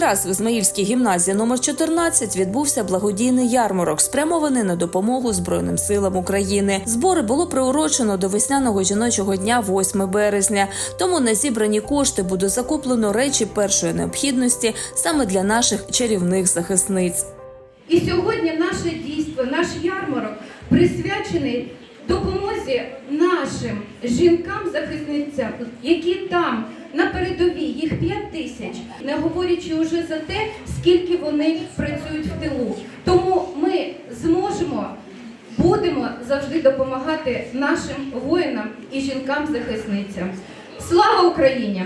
раз в Ізмаїльській гімназії номер 14 відбувся благодійний ярмарок, спрямований на допомогу Збройним силам України. Збори було приурочено до весняного жіночого дня 8 березня. Тому на зібрані кошти буде закуплено речі першої необхідності саме для наших чарівних захисниць. І сьогодні наше дійство, наш ярмарок присвячений допомозі нашим жінкам-захисницям, які там на передовій, їх 5 тисяч, не говорячи вже за те, скільки вони працюють в тилу. Тому ми зможемо, будемо завжди допомагати нашим воїнам і жінкам-захисницям. Слава Україні!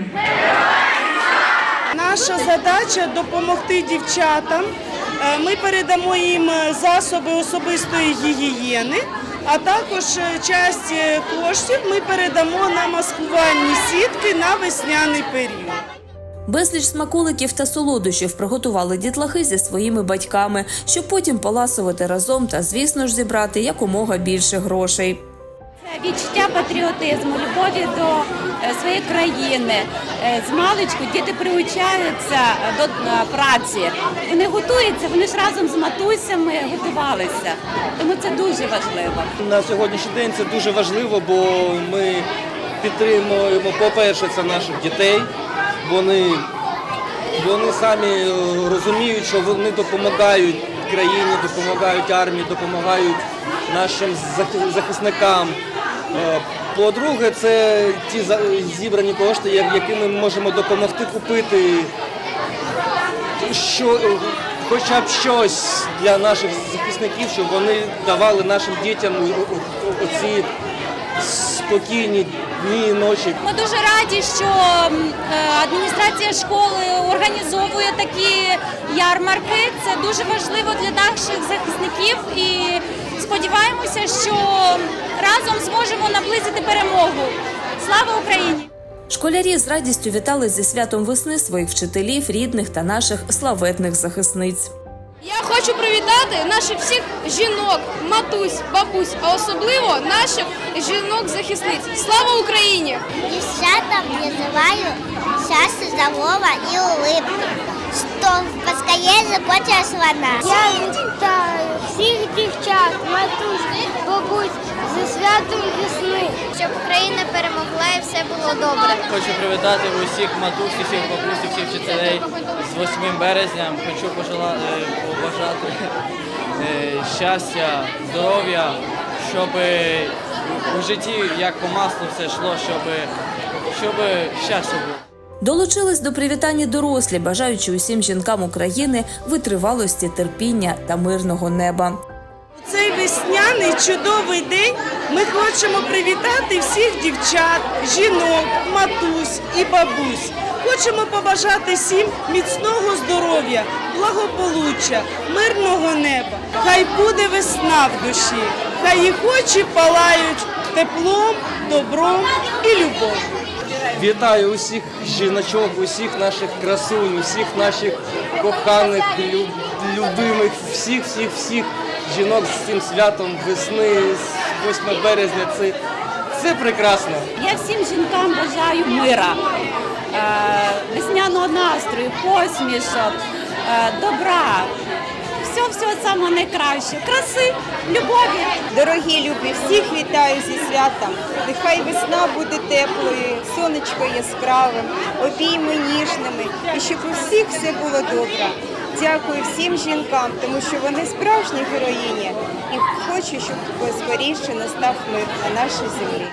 Наша задача допомогти дівчатам. Е, Ми передамо їм е, засоби особистої гігієни, а також е, часть коштів ми передамо на маскувальні сітки на весняний період. Безліч смаколиків та солодощів приготували дітлахи зі своїми батьками, щоб потім поласувати разом та, звісно ж, зібрати якомога більше грошей. Це відчуття патріотизму, любові до е, своєї країни. Е, З маличку діти приучаються до е, праці. Вони готуються, вони ж разом з матусями готувалися. Тому це дуже важливо. На сьогоднішній день це дуже важливо, бо ми підтримуємо, по-перше, це наших дітей. Вони, вони самі розуміють, що вони допомагають країні, допомагають армії, допомагають нашим захисникам. Е, По-друге, це ті зібрані кошти, я- якими ми можемо допомогти купити що, хоча б щось для наших захисників, щоб вони давали нашим дітям оці спокійні дні і ночі. Ми дуже раді, що е, адміністрація школи організовує такі ярмарки. Це дуже важливо для наших захисників і сподіваємося, що разом зможемо наблизити перемогу. Слава Україні! Школярі з радістю вітали зі святом весни своїх вчителів, рідних та наших славетних захисниць. Я хочу привітати наших всіх жінок, матусь, бабусь, а особливо наших жінок-захисниць. Слава Україні! Дівчатам призываю счастья, здоровья и улыбки, что поскорее закончилась война. Я вітаю всіх дівчат, матусь, бабусь зі святом весни. Щоб Україна перемогла і все було добре. Хочу привітати усіх матусь, всіх бабусь, всіх вчителей з 8 березня. Хочу е, побажати е, щастя, здоров'я, щоб у житті як по маслу все йшло, щоб, щоб щастя було. Долучились до привітання дорослі, бажаючи усім жінкам України витривалості, терпіння та мирного неба. Цей весняний чудовий день ми хочемо привітати всіх дівчат, жінок, матусь і бабусь. Хочемо побажати всім міцного здоров'я, благополуччя, мирного неба. Хай буде весна в душі, хай їх очі палають теплом, добром і любов'ю. Вітаю усіх жіночок, усіх наших красунь, усіх наших коханих, люб- любимих, всіх, всіх, всіх жінок з цим святом весни, 8 березня. Це, це прекрасно. Я всім жінкам бажаю мира, е, весняного настрою, посмішок, е, добра, всього всього самого найкращого, краси, любові. Дорогі любі, всіх вітаю зі святом. Нехай весна буде теплою, сонечко яскравим, обійми ніжними, і щоб у всіх все було добре. Дякую всім жінкам, тому що вони справжні героїні, і хочу, щоб скоріше настав мир на нашій землі.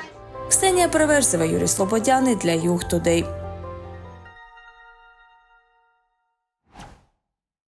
Ксенія Переверзева, Юрій Слободяний для Юг Тудей.